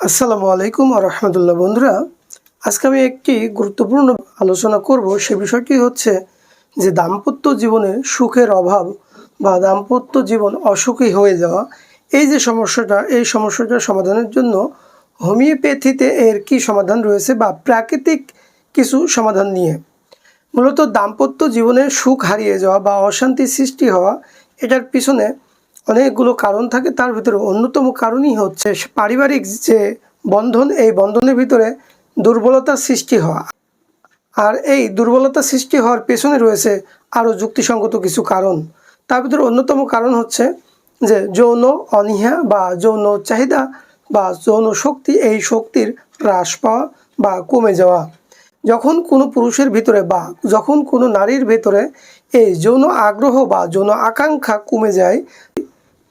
আসসালামু আলাইকুম রহমতুল্লাহ। বন্ধুরা, আজকে আমি একটি গুরুত্বপূর্ণ আলোচনা করব। সে বিষয়টি হচ্ছে যে দাম্পত্য জীবনে সুখের অভাব বা দাম্পত্য জীবন অসুখী হয়ে যাওয়া। এই যে সমস্যাটা, এই সমস্যাটার সমাধানের জন্য হোমিওপ্যাথিতে এর কি সমাধান রয়েছে বা প্রাকৃতিক কিছু সমাধান নিয়ে। মূলত দাম্পত্য জীবনে সুখ হারিয়ে যাওয়া বা অশান্তি সৃষ্টি হওয়া, এটার পিছনে অনেকগুলো কারণ থাকে, তার ভিতরে অন্যতম কারণই হচ্ছে পারিবারিক যে বন্ধন, এই বন্ধনের ভিতরে দুর্বলতার সৃষ্টি হওয়া। আর এই দুর্বলতা সৃষ্টি হওয়ার পেছনে রয়েছে আরও যুক্তিসঙ্গত কিছু কারণ। তার ভিতরে অন্যতম কারণ হচ্ছে যে যৌন অনীহা বা যৌন চাহিদা বা যৌন শক্তি, এই শক্তির হ্রাস পাওয়া বা কমে যাওয়া। যখন কোনো পুরুষের ভিতরে বা যখন কোনো নারীর ভেতরে এই যৌন আগ্রহ বা যৌন আকাঙ্ক্ষা কমে যায়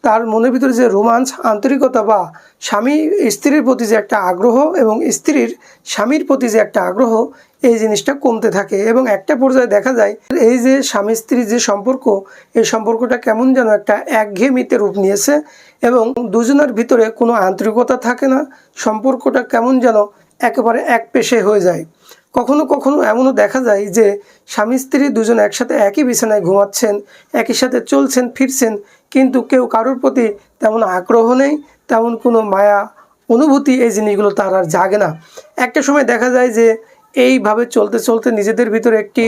তার মনের ভিতরে যে রোমাঞ্চ, আন্তরিকতা বা স্বামী, স্ত্রীর প্রতি যে একটা আগ্রহ এবং স্ত্রীর স্বামীর প্রতি যে একটা আগ্রহ, এই জিনিসটা কমতে থাকে। এবং একটা পর্যায়ে দেখা যায়, এই যে স্বামী স্ত্রীর যে সম্পর্ক, এই সম্পর্কটা কেমন যেন একটা একঘেয়েমিতে রূপ নিয়েছে এবং দুজনের ভিতরে কোনো আন্তরিকতা থাকে না। সম্পর্কটা কেমন যেন একেবারে এক পেশে হয়ে যায়। কখনো কখনো এমনও দেখা যায় যে স্বামী, স্ত্রী দুজন একসাথে একই বিছানায় ঘুমাচ্ছেন, একই সাথে চলছেন, ফিরছেন কিন্তু কেউ কারোর প্রতি তেমন আগ্রহ নেই, তেমন কোনো মায়া অনুভূতি এই জিনিসগুলো তার আর জাগে না। একটা সময় দেখা যায় যে এইভাবে চলতে চলতে নিজেদের ভিতরে একটি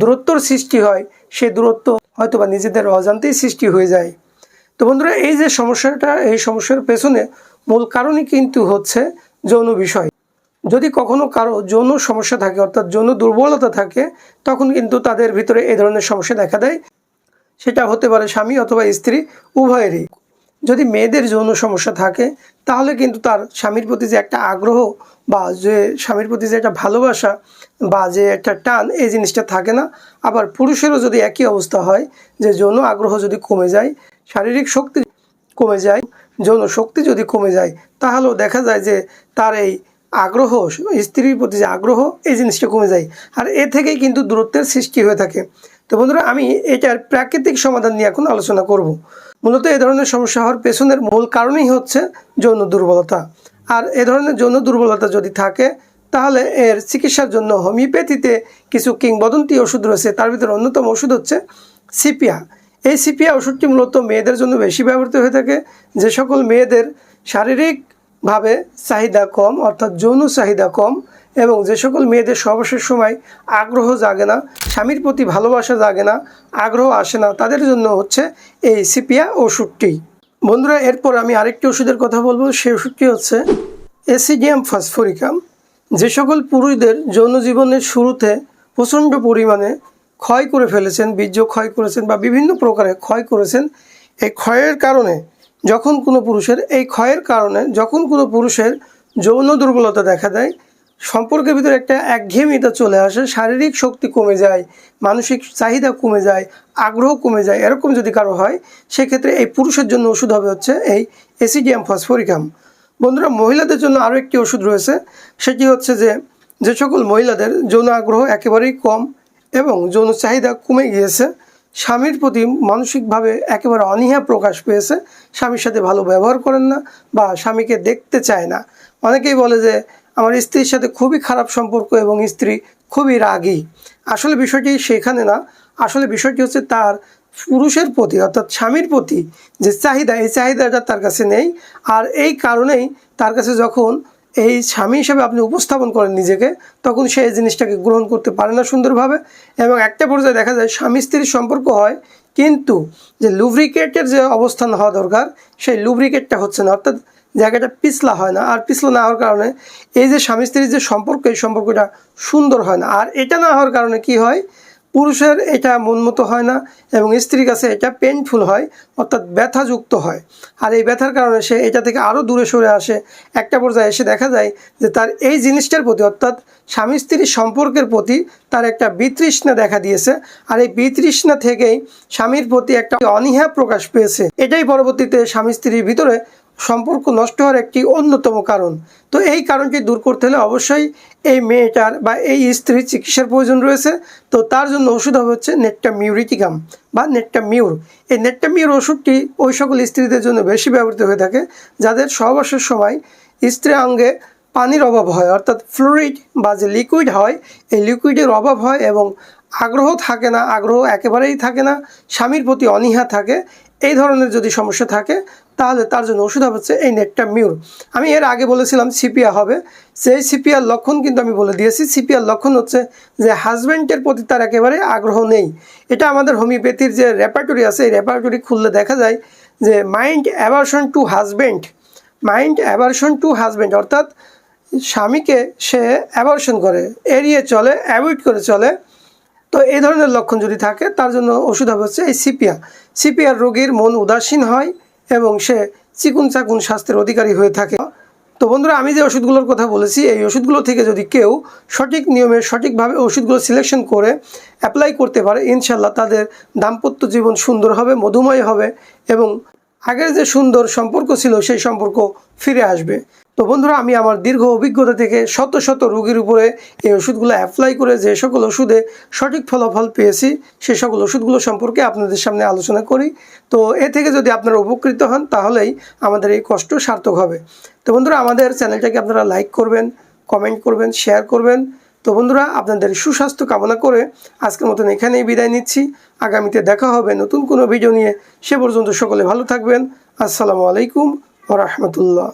দূরত্বর সৃষ্টি হয়, সে দূরত্ব হয়তো বা নিজেদের অজান্তেই সৃষ্টি হয়ে যায়। তো বন্ধুরা, এই যে সমস্যাটা, এই সমস্যার পেছনে মূল কারণই কিন্তু হচ্ছে যৌন বিষয়। যদি কখনো কারও যৌন সমস্যা থাকে, অর্থাৎ যৌন দুর্বলতা থাকে, তখন কিন্তু তাদের ভিতরে এই ধরনের সমস্যা দেখা দেয়। সেটা হতে পারে স্বামী অথবা স্ত্রী, উভয়েরই। যদি মেয়েদের যৌন সমস্যা থাকে, তাহলে কিন্তু তার স্বামীর প্রতি যে একটা আগ্রহ বা যে স্বামীর প্রতি যে একটা ভালোবাসা বা যে একটা টান, এই জিনিসটা থাকে না। আবার পুরুষেরও যদি একই অবস্থা হয়, যে যৌন আগ্রহ যদি কমে যায়, শারীরিক শক্তি কমে যায়, যৌন শক্তি যদি কমে যায়, তাহলেও দেখা যায় যে তার এই আগ্রহ, স্ত্রীর প্রতি যে আগ্রহ, এই জিনিসটা কমে যায়। আর এ থেকেই কিন্তু দূরত্বের সৃষ্টি হয়ে থাকে। তো বন্ধুরা, আমি এটার প্রাকৃতিক সমাধান নিয়ে এখন আলোচনা করব। মূলত এ ধরনের সমস্যা হওয়ার পেছনের মূল কারণই হচ্ছে যৌন দুর্বলতা। আর এ ধরনের যৌন দুর্বলতা যদি থাকে, তাহলে এর চিকিৎসার জন্য হোমিওপ্যাথিতে কিছু কিংবদন্তি ওষুধ রয়েছে, তার ভিতরে অন্যতম ওষুধ হচ্ছে সিপিয়া। এই সিপিয়া ওষুধটি মূলত মেয়েদের জন্য বেশি ব্যবহৃত হয়ে থাকে। যে সকল মেয়েদের শারীরিকভাবে চাহিদা কম, অর্থাৎ যৌন চাহিদা কম এবং যে সকল মেয়েদের সর্বশেষ সময় আগ্রহ জাগে না, স্বামীর প্রতি ভালোবাসা জাগে না, আগ্রহ আসে না, তাদের জন্য হচ্ছে এই সিপিয়া ওষুধটি। বন্ধুরা, এরপর আমি আরেকটি ওষুধের কথা বলব। সেই ওষুধটি হচ্ছে এসিডিয়াম ফসফরিকাম। যে সকল পুরুষদের যৌন জীবনের শুরুতে প্রচণ্ড পরিমাণে ক্ষয় করে ফেলেছেন, বীর্য ক্ষয় করেছেন বা বিভিন্ন প্রকারে ক্ষয় করেছেন, এই ক্ষয়ের কারণে যখন কোনো পুরুষের, এই ক্ষয়ের কারণে যখন কোনো পুরুষের যৌন দুর্বলতা দেখা দেয় সম্পর্কের ভিতরে একটা একঘেয়েমিতা চলে আসে, শারীরিক শক্তি কমে যায়, মানসিক চাহিদা কমে যায়, আগ্রহ কমে যায়, এরকম যদি কারও হয়, সেক্ষেত্রে এই পুরুষের জন্য ওষুধ হবে হচ্ছে এই এসিডিয়াম ফসফরিকাম। বন্ধুরা, মহিলাদের জন্য আরও একটি ওষুধ রয়েছে, সেটি হচ্ছে যে যে সকল মহিলাদের যৌন আগ্রহ একেবারেই কম এবং যৌন চাহিদা কমে গিয়েছে, স্বামীর প্রতি মানসিকভাবে একেবারে অনীহা প্রকাশ পেয়েছে, স্বামীর সাথে ভালো ব্যবহার করেন না বা স্বামীকে দেখতে চায় না। অনেকেই বলে যে আমার স্ত্রীর সাথে খুবই খারাপ সম্পর্ক এবং স্ত্রী খুবই রাগী। আসলে বিষয়টি সেখানে না। আসলে বিষয়টি হচ্ছে তার পুরুষের প্রতি অর্থাৎ স্বামীর প্রতি যে চাহিদা, এই চাহিদাটা তার কাছে নেই। আর এই কারণেই তার কাছে যখন এই স্বামী হিসেবে আপনি উপস্থাপন করেন নিজেকে, তখন সে এই জিনিসটাকে গ্রহণ করতে পারে না সুন্দরভাবে। এবং একটা পর্যায়ে দেখা যায় স্বামী স্ত্রীর সম্পর্ক হয় কিন্তু যে লুব্রিকেটের যে অবস্থান হওয়া দরকার, সেই লুব্রিকেটটা হচ্ছে না। অর্থাৎ জায়গাটা পিছলা হয় না। আর পিছলা না হওয়ার কারণে এই যে স্বামী স্ত্রীর যে সম্পর্ক, এই সম্পর্কটা সুন্দর হয় না। আর এটা না হওয়ার কারণে কি হয়? পুরুষের এটা মনমতো হয় না এবং স্ত্রীর কাছে এটা পেনফুল হয়, অর্থাৎ ব্যথাযুক্ত হয়। আর এই ব্যথার কারণে সে এটা থেকে আরও দূরে সরে আসে। একটা পর্যায়ে এসে দেখা যায় যে তার এই জিনিসটার প্রতি, অর্থাৎ স্বামী স্ত্রীর সম্পর্কের প্রতি তার একটা বিতৃষ্ণা দেখা দিয়েছে। আর এই বিতৃষ্ণা থেকেই স্বামীর প্রতি একটা অনীহা প্রকাশ পেয়েছে। এটাই পরবর্তীতে স্বামী স্ত্রীর ভিতরে সম্পর্ক নষ্ট হওয়ার একটি অন্যতম কারণ। তো এই কারণটি দূর করতে হলে অবশ্যই এই মেয়েটার বা এই স্ত্রীর চিকিৎসার প্রয়োজন রয়েছে। তো তার জন্য ওষুধ হবে হচ্ছে নেটটা মিউরিটিকাম বা নেটটা মিউর এই নেটটা মিউর ওষুধটি ওই সকল স্ত্রীদের জন্য বেশি ব্যবহৃত হয়ে থাকে, যাদের সহবাসের সময় স্ত্রী অঙ্গে পানির অভাব হয়, অর্থাৎ ফ্লুইড বা যে লিকুইড হয়, এই লিকুইডের অভাব হয় এবং আগ্রহ থাকে না, আগ্রহ একেবারেই থাকে না, স্বামীর প্রতি অনীহা থাকে, এই ধরনের যদি সমস্যা থাকে তাহলে তার জন্য ওষুধ হচ্ছে এই নেটটা মিউর আমি এর আগে বলেছিলাম সিপিয়া হবে। সেই সিপিয়ার লক্ষণ কিন্তু আমি বলে দিয়েছি। সিপিয়ার লক্ষণ হচ্ছে যে হাজব্যান্ডের প্রতি তার একেবারে আগ্রহ নেই। এটা আমাদের হোমিওপ্যাথির যে রেপার্টরি আছে, এই রেপার্টরি খুললে দেখা যায় যে mind aversion to husband mind aversion to husband অর্থাৎ স্বামীকে সে অ্যাভারশন করে, এড়িয়ে চলে, অ্যাভয়েড করে চলে। তো এই ধরনের লক্ষণ যদি থাকে, তার জন্য ওষুধ হবে হচ্ছে এই সিপিয়া সিপিয়ার রোগীর মন উদাসীন হয় এবং সে চিকুন চাকুন স্বাস্থ্যের অধিকারী হয়ে থাকে। তো বন্ধুরা, আমি যে ওষুধগুলোর কথা বলেছি, এই ওষুধগুলো থেকে যদি কেউ সঠিক নিয়মে, সঠিকভাবে ওষুধগুলো সিলেকশন করে অ্যাপ্লাই করতে পারে ইনশাল্লাহ তাদের দাম্পত্য জীবন সুন্দর হবে, মধুময় হবে এবং আগের যে সুন্দর সম্পর্ক ছিল, সেই সম্পর্ক ফিরে আসবে। তো বন্ধুরা, আমি আমার দীর্ঘ অভিজ্ঞতা থেকে শত শত রোগীর উপরে এই ওষুধগুলো অ্যাপ্লাই করে যে সকল ওষুধে সঠিক ফলাফল পেয়েছি, সে সকল ওষুধগুলো সম্পর্কে আপনাদের সামনে আলোচনা করি। তো এ থেকে যদি আপনারা উপকৃত হন, তাহলেই আমাদের এই কষ্ট সার্থক হবে। তো বন্ধুরা, আমাদের চ্যানেলটাকে আপনারা লাইক করবেন কমেন্ট করবেন শেয়ার করবেন। তো বন্ধুরা, আপনাদের সুস্বাস্থ্য কামনা করে আজকের মতন এখানেই বিদায় নিচ্ছি। আগামীতে দেখা হবে নতুন কোনো ভিডিও নিয়ে। সে পর্যন্ত সকলে ভালো থাকবেন। আসসালামু আলাইকুম। ও রহমতুল্লাহ